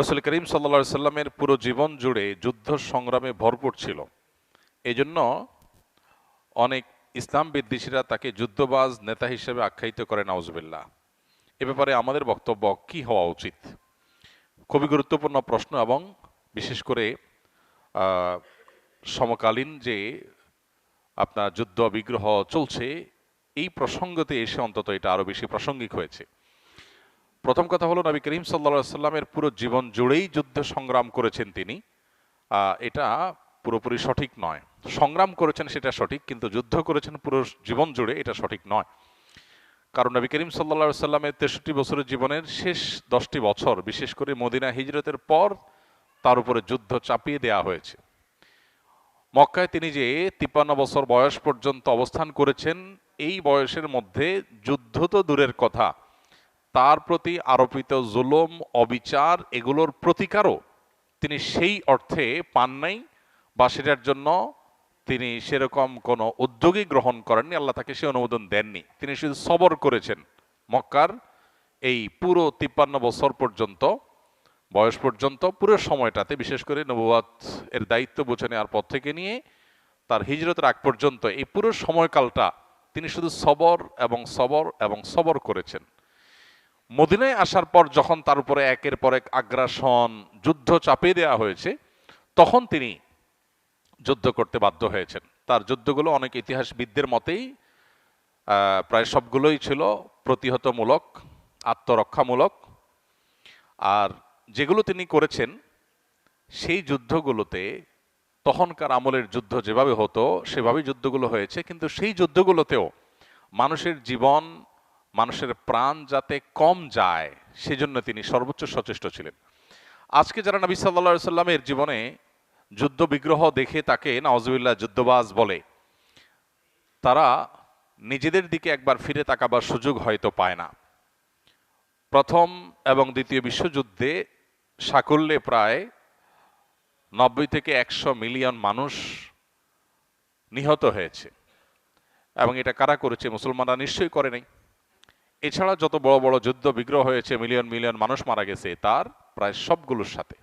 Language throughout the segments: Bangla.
রসুল করিম সাল্লা সাল্লামের পুরো জীবন জুড়ে যুদ্ধ সংগ্রামে ভরপুর ছিল। এজন্য অনেক ইসলাম বিদ্বেষীরা তাকে যুদ্ধবাজ নেতা হিসেবে আখ্যায়িত করে নাউজবিল্লা এ ব্যাপারে আমাদের বক্তব্য কি হওয়া উচিত? খুবই গুরুত্বপূর্ণ প্রশ্ন এবং বিশেষ করে সমকালীন যে আপনার যুদ্ধ বিগ্রহ চলছে, এই প্রসঙ্গতে এসে অন্তত এটা আরও বেশি প্রাসঙ্গিক হয়েছে। প্রথম কথা হলো নবী করিম সাল্লা সাল্লামের পুরো জীবন জুড়েই যুদ্ধ সংগ্রাম করেছেন তিনি। এটা পুরোপুরি সঠিক নয়। সংগ্রাম করেছেন সেটা সঠিক, কিন্তু যুদ্ধ করেছেন পুরো জীবন জুড়ে এটা সঠিক নয়। কারণ নবী করিম সাল্লা সাল্লামের তেষট্টি বছরের জীবনের শেষ দশটি বছর, বিশেষ করে মদিনা হিজরতের পর তার উপরে যুদ্ধ চাপিয়ে দেয়া হয়েছে। মক্কায় তিনি যে তিপ্পান্ন বছর বয়স পর্যন্ত অবস্থান করেছেন, এই বয়সের মধ্যে যুদ্ধ তো দূরের কথা। তার প্রতি আরোপিত জুলুম, অবিচার এগুলোর প্রতিকারও তিনি সেই অর্থে পান নাই বা সেটার জন্য তিনি সেরকম কোনো উদ্যোগই গ্রহণ করেননি, আল্লাহ তাকে সে অনুমোদন দেননি। তিনি শুধু সবর করেছেন মক্কার এই পুরো তিপ্পান্ন বছর পর্যন্ত, বয়স পর্যন্ত, পুরো সময়টাতে, বিশেষ করে নবুয়াত এর দায়িত্ব বুঝে নেওয়ার পর থেকে নিয়ে তার হিজরতের আগ পর্যন্ত এই পুরো সময়কালটা তিনি শুধু সবর এবং সবর এবং সবর করেছেন। মদিনায় আসার পর যখন তার উপরে একের পর এক আগ্রাসন, যুদ্ধ চাপিয়ে দেওয়া হয়েছে, তখন তিনি যুদ্ধ করতে বাধ্য হয়েছেন। তার যুদ্ধগুলো অনেক ইতিহাসবিদদের মতেই প্রায় সবগুলোই ছিল প্রতিহতমূলক, আত্মরক্ষামূলক। আর যেগুলো তিনি করেছেন, সেই যুদ্ধগুলোতে তখনকার আমলের যুদ্ধ যেভাবে হতো, সেভাবেই যুদ্ধগুলো হয়েছে। কিন্তু সেই যুদ্ধগুলোতেও মানুষের জীবন মানুষের প্রাণ যাতে কম যায়, সেজন্য তিনি সর্বোচ্চ সচেষ্ট ছিলেন। আজকে যারা নবী সাল্লা সাল্লামের জীবনে যুদ্ধ বিগ্রহ দেখে তাকে নওয়াজুবিল্লাহ যুদ্ধবাজ বলে, তারা নিজেদের দিকে একবার ফিরে তাকাবার সুযোগ হয়তো পায় না। প্রথম এবং দ্বিতীয় বিশ্বযুদ্ধে সাকল্যে প্রায় নব্বই থেকে একশো মিলিয়ন মানুষ নিহত হয়েছে। এবং এটা কারা করেছে, মুসলমানরা নিশ্চয়ই করে নাই। এছাড়া যত বড় বড় যুদ্ধ বিগ্রহ হয়েছে মিলিয়ন মিলিয়ন মানুষ মারা গেছে, তার প্রায় সবগুলোর সাথে।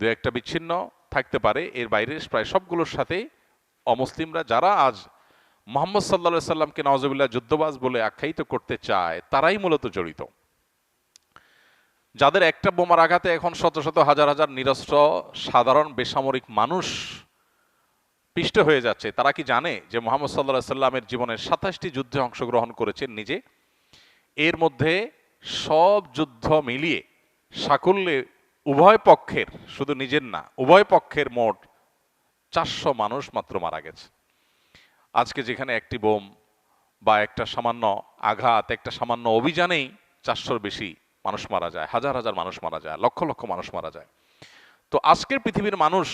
দু একটা বিচ্ছিন্ন থাকতে পারে, এর বাইরে প্রায় সবগুলোর সাথে অমুসলিমরা যারা আজ মোহাম্মদ সাল্লা সাল্লামকে নওয়াজবিল্লাহ যুদ্ধবাজ বলে আখ্যায়িত করতে চায়, তারাই মূলত জড়িত। যাদের একটা বোমার আঘাতে এখন শত শত হাজার হাজার নিরস্ত্র, সাধারণ বেসামরিক মানুষ পিষ্ট হয়ে যাচ্ছে, তারা কি জানে যে মোহাম্মদ সাল্লাহ সাল্লামের জীবনের সাতাশটি যুদ্ধে অংশগ্রহণ করেছেন নিজে? এর মধ্যে সব যুদ্ধ মিলিয়ে সাকল্যে উভয় পক্ষের, শুধু নিজের না, উভয় পক্ষের মোট চারশো মানুষ মাত্র মারা গেছে। আজকে যেখানে একটি বোম বা একটা সামান্য আঘাত, একটা সামান্য অভিযানেই চারশোর বেশি মানুষ মারা যায়, হাজার হাজার মানুষ মারা যায়, লক্ষ লক্ষ মানুষ মারা যায়। তো আজকের পৃথিবীর মানুষ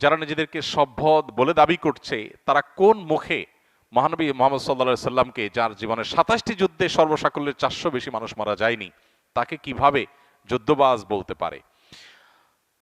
যারা নিজেদেরকে সভ্য বলে দাবি করছে, তারা কোন মুখে মহানবী মোহাম্মদ সাল্লা সাল্লামকে, যার জীবনের সাতাশটি যুদ্ধে সর্বসাকল্যের চারশো বেশি মানুষ মারা যায়নি, তাকে কীভাবে যুদ্ধবাজ বলতে পারে?